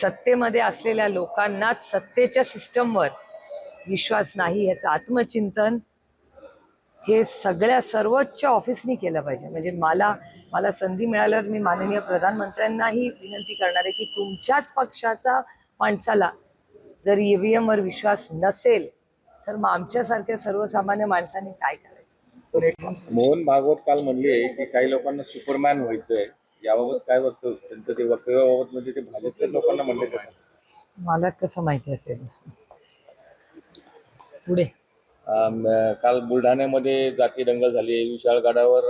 सत्तेमध्ये असलेल्या लोकांनाच सत्तेच्या सिस्टमवर विश्वास नाही याचं आत्मचिंतन हे सगळ्या सर्वोच्च ऑफिसनी केलं पाहिजे. म्हणजे मला मला संधी मिळाल्यावर मी माननीय प्रधानमंत्र्यांनाही विनंती करणार आहे की तुमच्याच पक्षाचा माणसाला जर ईव्हीएम वर विश्वास नसेल तर मग आमच्यासारख्या सर्वसामान्य माणसांनी काय करायचं? मोहन भागवत काल म्हणले की काही लोकांना सुपरमॅन व्हायचंय. याबाबत काय वाटतं त्यांचं ते वक्तव्याबाबत म्हणजे ते भाजपच्या लोकांना म्हणले मला कसं माहिती असेल? पुढे. काल बुलढाण्यामध्ये जाती दंगल झाली. विशाळ गडावर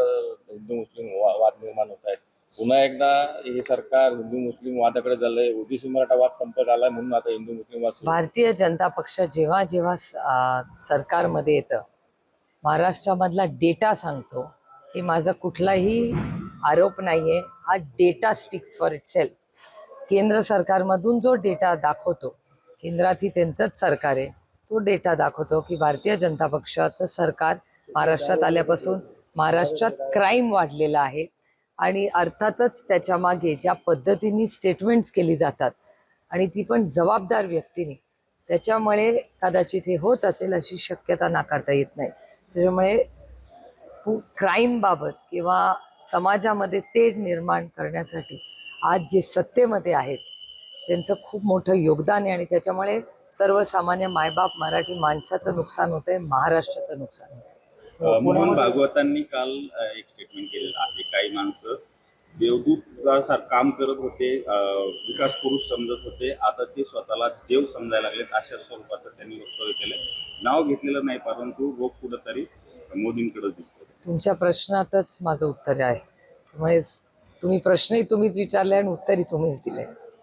हिंदू मुस्लिम वा- वाद निर्माण होत आहेत. पुन्हा एकदा हे सरकार हिंदू मुस्लिम वादाकडे झालंय ओबीसी मराठा वाद संपत आलाय म्हणून आता हिंदू मुस्लिम वाद सुरू. भारतीय जनता पक्ष जेव्हा जेव्हा स- आ, सरकारमध्ये येतं महाराष्ट्रामधला डेटा सांगतो की माझा कुठलाही आरोप नाहीये. हा data speaks for itself केंद्र सरकारमधून जो डेटा दाखवतो केंद्रातही त्यांचंच सरकार आहे तो डेटा दाखवतो की भारतीय जनता पक्षाचं सरकार महाराष्ट्रात आल्यापासून महाराष्ट्रात क्राईम वाढलेला आहे. आणि अर्थातच त्याच्यामागे ज्या पद्धतीने स्टेटमेंट्स केली जातात आणि ती पण जबाबदार व्यक्तीने त्याच्यामुळे कदाचित हे होत असेल अशी शक्यता नाकारता येत नाही. त्याच्यामुळे क्राईमबाबत किंवा समाजामध्ये तेढ निर्माण करण्यासाठी आज जे सत्तेमध्ये आहेत त्यांचं खूप मोठं योगदान आहे आणि त्याच्यामुळे सर्वसामान्य मायबाप मराठी माणसाचं नुकसान होतंय महाराष्ट्राचं नुकसान होतं मोहन भागवतांनी काल एक स्टेटमेंट केलेलं आहे काही माणसं देवदूत काम करत होते विकास पुरुष समजत होते आता ते स्वतःला देव समजायला लागलेत अशा स्वरूपाचं त्यांनी वक्तव्य केलं नाव घेतलेलं नाही परंतु रोग कुठंतरी मोदींकडे दिसतो तुमच्या प्रश्नातच माझं उत्तर आहे. त्यामुळे तुम्ही प्रश्नही तुम्हीच विचारले आणि उत्तरही तुम्हीच दिले.